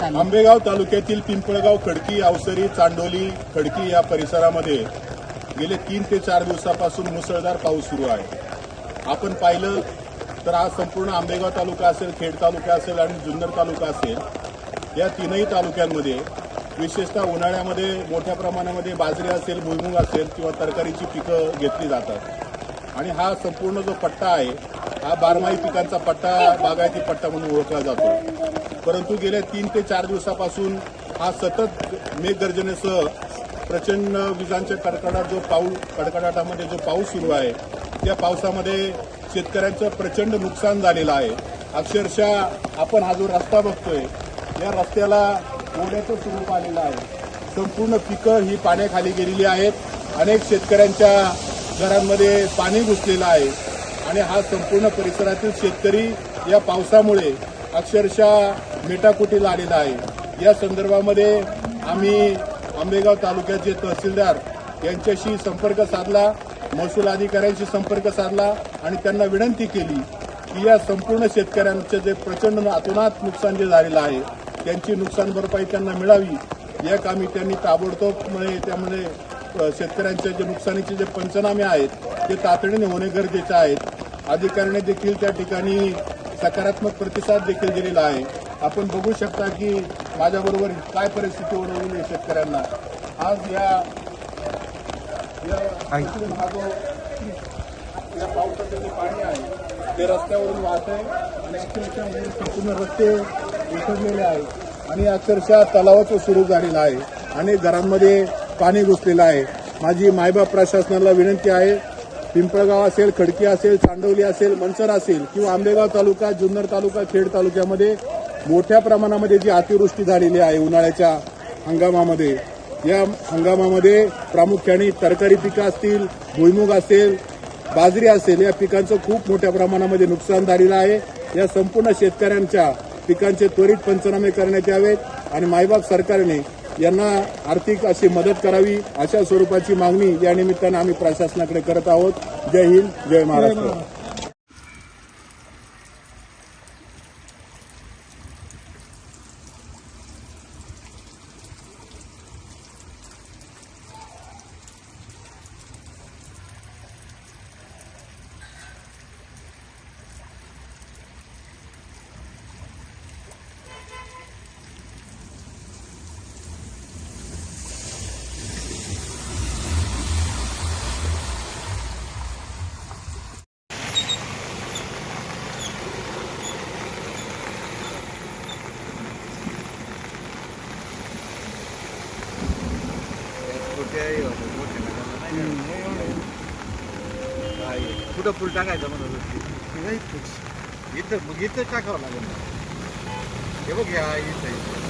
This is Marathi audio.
आंबेगाव तालुक्यातील पिंपळगाव खडकी अवसरी चांडोली खडकी या परिसरामध्ये गेले तीन ते चार दिवसापासून मुसळधार पाऊस सुरू आहे. आपण पाहिलं तर आज संपूर्ण आंबेगाव तालुका असेल खेड तालुका असेल आणि जुन्नर तालुका असेल या तीनही तालुक्यांमध्ये विशेषतः उन्हाळ्यामध्ये मोठ्या प्रमाणामध्ये बाजरी असेल भुईमुग असेल किंवा तरकारीची पिकं घेतली जातात. आणि हा संपूर्ण जो पट्टा आहे हा बारमाही पिकांचा पट्टा बागायती पट्टा म्हणून ओळखला जातो. परंतु गेल्या तीन ते चार दिवसापासून हा सतत मेघगर्जनेसह प्रचंड विजांच्या कडकडाट जो पाऊस कडकडाटामध्ये जो पाऊस सुरू आहे त्या पावसामध्ये शेतकऱ्यांचं प्रचंड नुकसान झालेलं आहे. अक्षरशः आपण हा जो रस्ता बघतोय या रस्त्याला ओढ्याचं स्वरूप आलेलं आहे. संपूर्ण पिकं ही पाण्याखाली गेलेली आहेत. अनेक शेतकऱ्यांच्या घरांमध्ये पाणी घुसलेलं आहे. आणि हा संपूर्ण परिसरातील शेतकरी या पावसामुळे अक्षरशः मेटाकुटीला आलेला आहे. या संदर्भामध्ये आम्ही आंबेगाव तालुक्याचे तहसीलदार यांच्याशी संपर्क साधला महसूल अधिकाऱ्यांशी संपर्क साधला आणि त्यांना विनंती केली की या संपूर्ण शेतकऱ्यांचं जे प्रचंड अतोनात नुकसान जे झालेलं आहे त्यांची नुकसान भरपाई त्यांना मिळावी या कामी त्यांनी ताबडतोब म्हणजे त्यामध्ये शेतकऱ्यांचे जे नुकसानीचे जे पंचनामे आहेत ते तातडीने होणे गरजेचे आहेत. अधिकाऱ्याने देखील त्या ठिकाणी सकारात्मक प्रतिसाद देखील दिलेला आहे. आपण बघू शकता की माझ्याबरोबर काय परिस्थिती ओढवलेली आहे शेतकऱ्यांना. आज या या- हा जो या पावसाचं जे पाणी आहे ते रस्त्यावरून वाहत आहे आणि अक्षरशः हे संपूर्ण रस्ते विसरलेले आहेत. आणि अक्षरशः तलावाचं सुरू झालेलं आहे. आणि घरांमध्ये पाणी घुसलेलं आहे. माझी मायबाप प्रशासनाला विनंती आहे पिंपळगाव असेल खडकी असेल चांडवली असेल मनसर असेल किंवा आंबेगाव तालुका जुन्नर तालुका खेड तालुक्यामध्ये मोठ्या प्रमाणामध्ये जी अतिवृष्टी झालेली आहे उन्हाळ्याच्या हंगामामध्ये या हंगामामध्ये प्रामुख्याने तरकारी पिकं असतील भुईमुग असेल बाजरी असेल या पिकांचं खूप मोठ्या प्रमाणामध्ये नुकसान झालेलं आहे. या संपूर्ण शेतकऱ्यांच्या पिकांचे त्वरित पंचनामे करण्यात यावेत आणि मायबाप सरकारने यांना आर्थिक अशी मदत करावी अशा स्वरूपाची मागणी या निमित्तानं आम्ही प्रशासनाकडे करत आहोत. जय हिंद जय महाराष्ट्र. कुठं फुल टाकायचं म्हणून इथं मग इथं टाकावं लागेल हे बघ या इथं इथं.